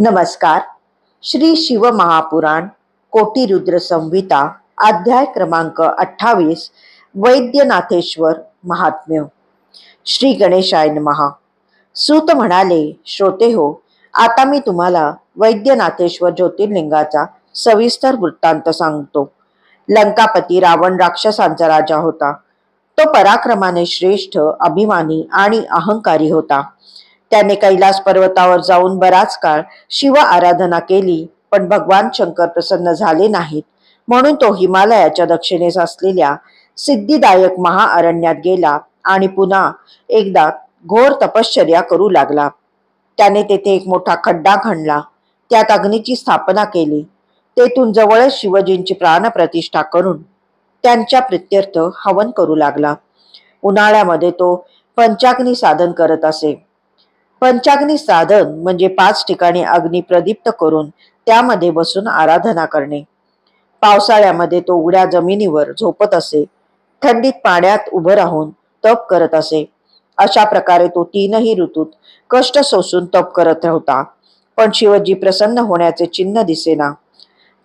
नमस्कार. श्री शिव महापुराण कोटीरुद्र संहिता अध्याय क्रमांक अठ्ठावीस वैद्यनाथेश्वर महात्म्य. श्री गणेशाय महा सूत म्हणाले श्रोते हो आता मी तुम्हाला वैद्यनाथेश्वर ज्योतिर्लिंगाचा सविस्तर वृत्तांत सांगतो. लंकापती रावण राक्षसांचा राजा होता. तो पराक्रमाने श्रेष्ठ अभिमानी आणि अहंकारी होता. त्याने कैलास पर्वतावर जाऊन बराच काळ शिव आराधना केली पण भगवान शंकर प्रसन्न झाले नाहीत. म्हणून तो हिमालयाच्या दक्षिणेस असलेल्या सिद्धिदायक महाअरण्यात गेला आणि पुन्हा एकदा घोर तपश्चर्या करू लागला. त्याने तेथे एक मोठा खड्डा खणला. त्यात अग्नीची स्थापना केली. तेथून जवळच शिवजींची प्राणप्रतिष्ठा करून त्यांच्या प्रत्यर्थ हवन करू लागला. उन्हाळ्यामध्ये तो पंचाग्नी साधन करत असे. पंचाग्नी साधन म्हणजे पाच ठिकाणी अग्नी प्रदीप्त करून त्यामध्ये बसून आराधना करणे. पावसाळ्यामध्ये तो उघड्या जमिनीवर झोपत असे थंडीत पाण्यात उभं राहून तप करत असे. अशा प्रकारे तो तीनही ऋतूत कष्ट सोसून तप करत होता. पण शिवजी प्रसन्न होण्याचे चिन्ह दिसेना.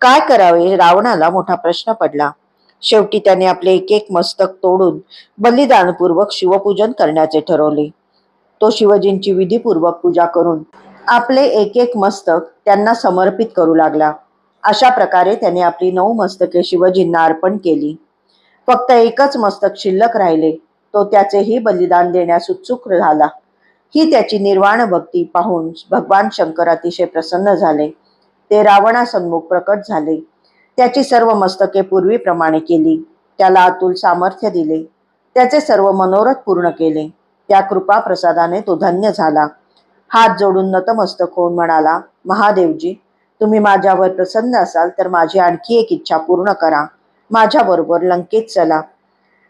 काय करावे रावणाला मोठा प्रश्न पडला. शेवटी त्याने आपले एक एक मस्तक तोडून बलिदानपूर्वक शिवपूजन करण्याचे ठरवले. तो शिवजींची विधीपूर्वक पूजा करून आपले एक एक मस्तक त्यांना समर्पित करू लागला. अशा प्रकारे त्याने आपली नऊ मस्तके शिवजींना अर्पण केली. फक्त एकच मस्तक शिल्लक राहिले. तो त्याचेही बलिदान देण्यास उत्सुक झाला. ही त्याची निर्वाण भक्ती पाहून भगवान शंकर अतिशय प्रसन्न झाले. ते रावणासन्मुख प्रकट झाले. त्याची सर्व मस्तके पूर्वीप्रमाणे केली. त्याला अतुल सामर्थ्य दिले. त्याचे सर्व मनोरथ पूर्ण केले. त्या कृपा प्रसादाने तो धन्य झाला. हात जोडून नतमस्तक होऊन म्हणाला महादेवजी तुम्ही माझ्यावर प्रसन्न असाल तर माझी आणखी एक इच्छा पूर्ण करा. माझ्याबरोबर लंकेत चला.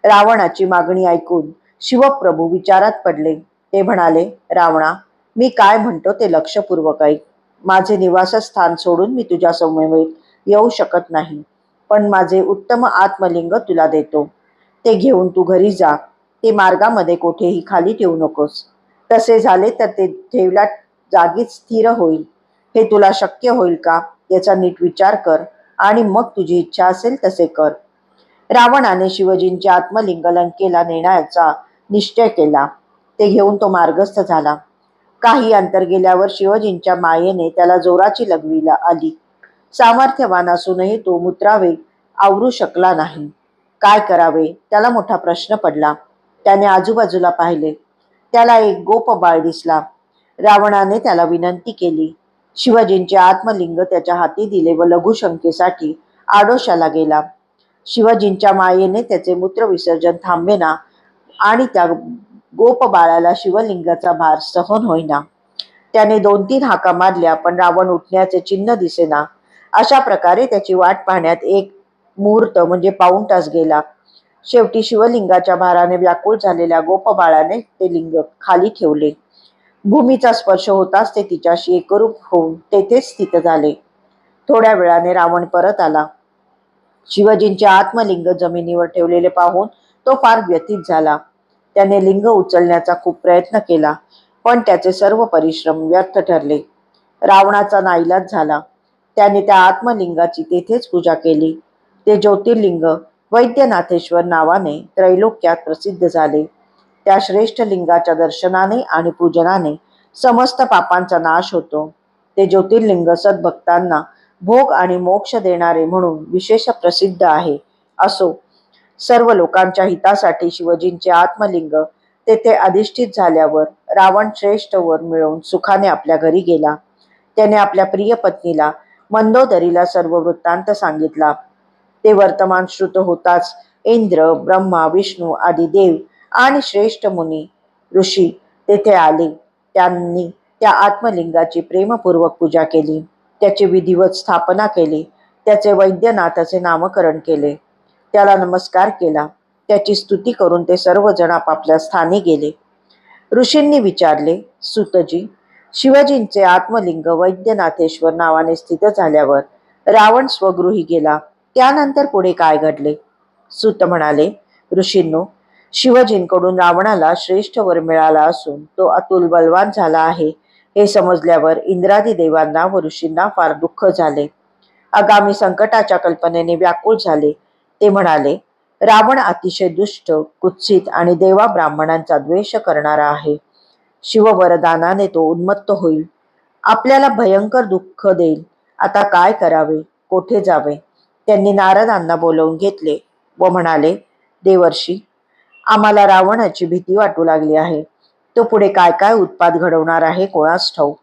रावणाची मागणी ऐकून शिवप्रभू विचारात पडले. ते म्हणाले रावणा मी काय म्हणतो ते लक्षपूर्वक ऐक. माझे निवासस्थान सोडून मी तुझ्या समवेत येऊ शकत नाही पण माझे उत्तम आत्मलिंग तुला देतो. ते घेऊन तू घरी जा. ते मार्गामध्ये कोठेही खाली ठेवू नकोस. तसे झाले तर ते ठेवल्या जागीच स्थिर होईल. हे तुला शक्य होईल का? याचा नीट विचार कर आणि मग तुझी इच्छा असेल तसे कर. रावणाने शिवजींचे आत्मलिंग लंकेला नेण्याचा निश्चय केला. ते घेऊन तो मार्गस्थ झाला. काही अंतर गेल्यावर शिवजींच्या मायेने त्याला जोराची लगवीला आली. सामर्थ्यवान असूनही तो मुत्रावे आवरू शकला नाही. काय करावे? त्याला मोठा प्रश्न पडला. त्याने आजूबाजूला पाहिले. त्याला एक गोप बाळ दिसला. रावणाने त्याला विनंती केली. शिवजींचे आत्मलिंग त्याच्या हाती दिले व लघुशंकेसाठी आडोशाला गेला. शिवजींच्या मायेने त्याचे मूत्र विसर्जन थांबेना आणि त्या गोप बाळाला शिवलिंगाचा भार सहन होईना. त्याने दोन तीन हाका मारल्या पण रावण उठण्याचे चिन्ह दिसेना. अशा प्रकारे त्याची वाट पाहण्यात एक मुहूर्त म्हणजे पाऊण तास गेला. शेवटी शिवलिंगाच्या भाराने व्याकुळ झालेल्या गोपबाळाने ते लिंग खाली ठेवले. भूमीचा स्पर्श होताच ते तिच्याशी एकरूप होऊन तेथेच स्थित झाले. थोड्या वेळाने रावण परत आला. शिवजींचे आत्मलिंग जमिनीवर ठेवलेले पाहून तो फार व्यतीत झाला. त्याने लिंग उचलण्याचा खूप प्रयत्न केला पण त्याचे सर्व परिश्रम व्यर्थ ठरले. रावणाचा नाईलाज झाला. त्याने त्या आत्मलिंगाची तेथेच पूजा केली. ते ज्योतिर्लिंग वैद्यनाथेश्वर नावाने त्रैलोक्यात प्रसिद्ध झाले. त्या श्रेष्ठ लिंगाच्या दर्शनाने आणि पूजनाने समस्त पापांचा नाश होतो. ते ज्योतिर्लिंग सद्भक्तांना भोग आणि मोक्ष देणारे म्हणून विशेष प्रसिद्ध आहे असो. सर्व लोकांच्या हितासाठी शिवजींचे आत्मलिंग तेथे अधिष्ठित झाल्यावर रावण श्रेष्ठ वर मिळवून सुखाने आपल्या घरी गेला. त्याने आपल्या प्रिय पत्नीला मंदोदरीला सर्व वृत्तांत सांगितला. ते वर्तमान श्रुत होताच. इंद्र ब्रह्मा विष्णू आदी देव आणि श्रेष्ठ मुनी ऋषी तेथे आले. त्यांनी त्या आत्मलिंगाची प्रेमपूर्वक पूजा केली. त्याची विधिवत स्थापना केली. त्याचे वैद्यनाथाचे नामकरण केले. त्याला नमस्कार केला. त्याची स्तुती करून ते सर्वजण आपापल्या स्थानी गेले. ऋषींनी विचारले सुतजी शिवजींचे आत्मलिंग वैद्यनाथेश्वर नावाने स्थित झाल्यावर रावण स्वगृही गेला. त्यानंतर पुढे काय घडले? सुत म्हणाले ऋषींनो शिवजींकडून रावणाला श्रेष्ठ वर मिळाला असून तो अतुल बलवान झाला आहे. हे समजल्यावर इंद्रादी देवांना व ऋषींना फार दुःख झाले. आगामी संकटाच्या कल्पनेने व्याकुळ झाले. ते म्हणाले रावण अतिशय दुष्ट कुत्सित आणि देवा ब्राह्मणांचा द्वेष करणारा आहे. शिववरदानाने तो उन्मत्त होईल. आपल्याला भयंकर दुःख देईल. आता काय करावे? कोठे जावे? त्यांनी नारदांना बोलवून घेतले व म्हणाले देवर्षी आम्हाला रावणाची भीती वाटू लागली आहे. तो पुढे काय काय उत्पाद घडवणार आहे कोणास ठाऊ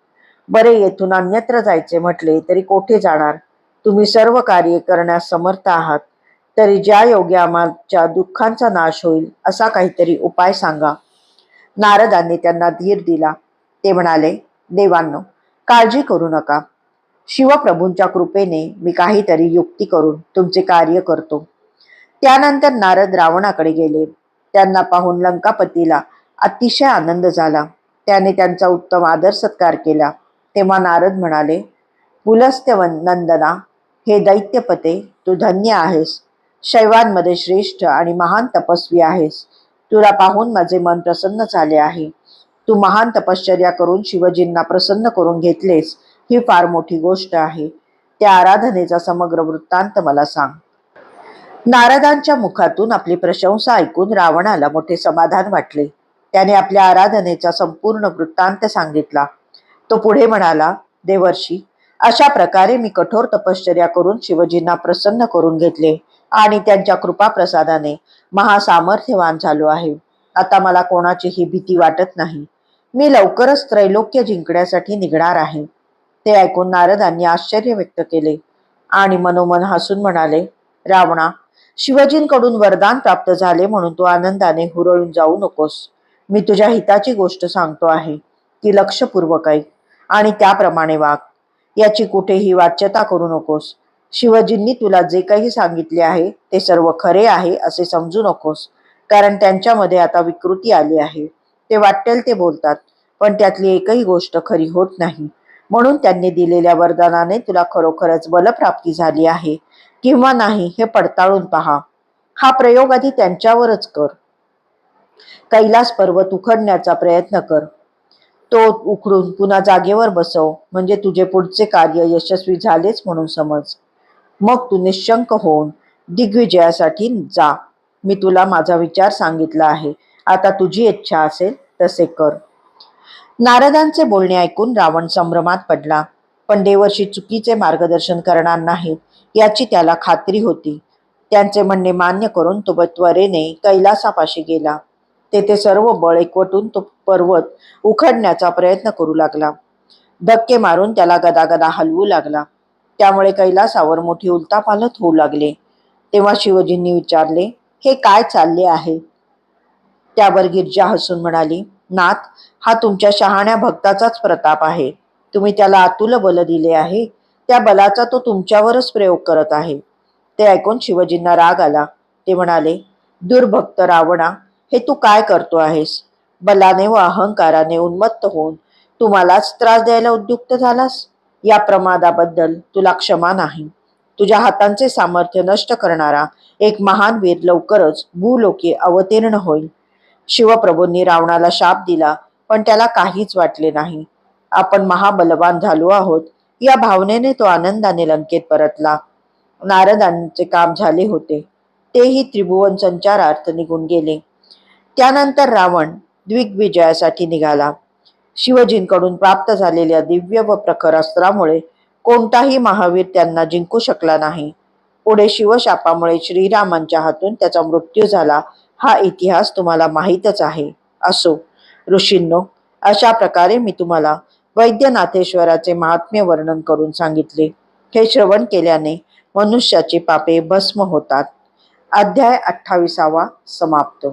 बरे येथून अन्यत्र जायचे म्हटले तरी कोठे जाणार? तुम्ही सर्व कार्य करण्यास समर्थ आहात. तरी ज्या योग्य आम्हाच्या दुःखांचा नाश होईल असा काहीतरी उपाय सांगा. नारदांनी त्यांना धीर दिला. ते म्हणाले देवांनो काळजी करू नका. शिवप्रभूंच्या कृपेने मी काहीतरी युक्ती करून तुमचे कार्य करतो. त्यानंतर नारद रावणाकडे गेले. त्यांना पाहून लंकापतीला अतिशय आनंद झाला. त्याने त्यांचा उत्तम आदर सत्कार केला. तेव्हा नारद म्हणाले पुलस्त्य नंदना हे दैत्यपते तू धन्य आहेस. शैवांमध्ये श्रेष्ठ आणि महान तपस्वी आहेस. तुला पाहून माझे मन प्रसन्न झाले आहे. तू महान तपश्चर्या करून शिवजींना प्रसन्न करून घेतलेस. ही फार मोठी गोष्ट आहे. त्या आराधनेचा समग्र वृत्तांत मला सांग. नारदांच्या मुखातून आपली प्रशंसा ऐकून रावणाला मोठे समाधान वाटले. त्याने आपल्या आराधनेचा संपूर्ण वृत्तांत सांगितला. तो पुढे म्हणाला देवर्षी अशा प्रकारे मी कठोर तपश्चर्या करून शिवजींना प्रसन्न करून घेतले आणि त्यांच्या कृपा प्रसादाने महासामर्थ्यवान झालो आहे. आता मला कोणाचीही भीती वाटत नाही. मी लवकरच त्रैलोक्य जिंकण्यासाठी निघणार आहे. ते ऐकून नारदांनी आश्चर्य व्यक्त केले. आणि मनोमन हसून म्हणाले रावणा शिवजींकडून वरदान प्राप्त झाले म्हणून तू आनंदाने हुरळून जाऊ नकोस. मी तुझ्या हिताची गोष्ट सांगतो आहे. ती लक्षपूर्वक ऐक आणि त्याप्रमाणे वाग. याची कुठेही वाच्यता करू नकोस. शिवजींनी तुला जे काही सांगितले आहे ते सर्व खरे आहे असे समजू नकोस. कारण त्यांच्यामध्ये आता विकृती आली आहे. ते वाटेल ते बोलतात पण त्यातली एकही गोष्ट खरी होत नाही. म्हणून त्यांनी दिलेल्या वरदानाने तुला खरोखरच बलप्राप्ती झाली आहे. किंवा नाही हे पडताळून पहा. हा प्रयोग आधी त्यांच्यावरच कर. कैलास पर्वत उखडण्याचा प्रयत्न कर. तो उखडून पुन्हा जागेवर बसव म्हणजे तुझे पुढचे कार्य यशस्वी झालेच म्हणून समज. मग तू निशंक होऊन दिग्विजयासाठी जा. मी तुला माझा विचार सांगितला आहे. आता तुझी इच्छा असेल तसे कर. नारदांचे बोलणे ऐकून रावण संभ्रमात पडला. पण देवर्षी चुकीचे मार्गदर्शन करणार नाही याची त्याला खात्री होती. त्यांचे म्हणणे मान्य करून तो त्वरेने कैलासापाशी गेला. तेथे सर्व बळ एकवटून तो पर्वत उखडण्याचा प्रयत्न करू लागला. धक्के मारून त्याला गदागदा हलवू लागला. त्यामुळे कैलासावर मोठी उलतापालत होऊ लागले. तेव्हा शिवजींनी विचारले हे काय चालले आहे? त्यावर गिरजा हसून म्हणाली नाथ हा तुमच्या शहाण्या भक्ताचाच प्रताप आहे. तुम्ही त्याला अतुल बल दिले आहे. त्या बलाचा तो तुमच्यावरच प्रयोग करत आहे. ते ऐकून शिवजींना राग आला. ते म्हणाले दुर्भक्त रावणा हे तू काय करतो आहेस? बलाने व अहंकाराने उन्मत्त होऊन तुम्हालाच त्रास द्यायला उद्युक्त झालास? या प्रमादाबद्दल तुला क्षमा नाही. तुझ्या हातांचे सामर्थ्य नष्ट करणारा एक महान वीर लवकरच भूलोकी अवतीर्ण होईल. शिवप्रभूंनी रावणाला शाप दिला. पण त्याला काहीच वाटले नाही. आपण महाबलवान झालो आहोत. या भावनेने तो आनंदाने लंकेत परतला. नारदांचे काम झाले होते. तेही त्रिभुवन संचारार्थ निघून गेले. त्यानंतर रावण द्विग्विजयासाठी निघाला. शिवजींकडून प्राप्त झालेल्या दिव्य व प्रखर अस्त्रामुळे कोणताही महावीर त्यांना जिंकू शकला नाही. पुढे शिवशापामुळे श्रीरामांच्या हातून त्याचा मृत्यू झाला. हा इतिहास तुम्हाला माहीतच आहे. असो. ऋषींनो अशा प्रकारे मी तुम्हाला वैद्यनाथेश्वराचे महात्म्य वर्णन करून सांगितले. हे श्रवण केल्याने मनुष्याची पापे भस्म होतात. अध्याय अठ्ठावीसावा समाप्त.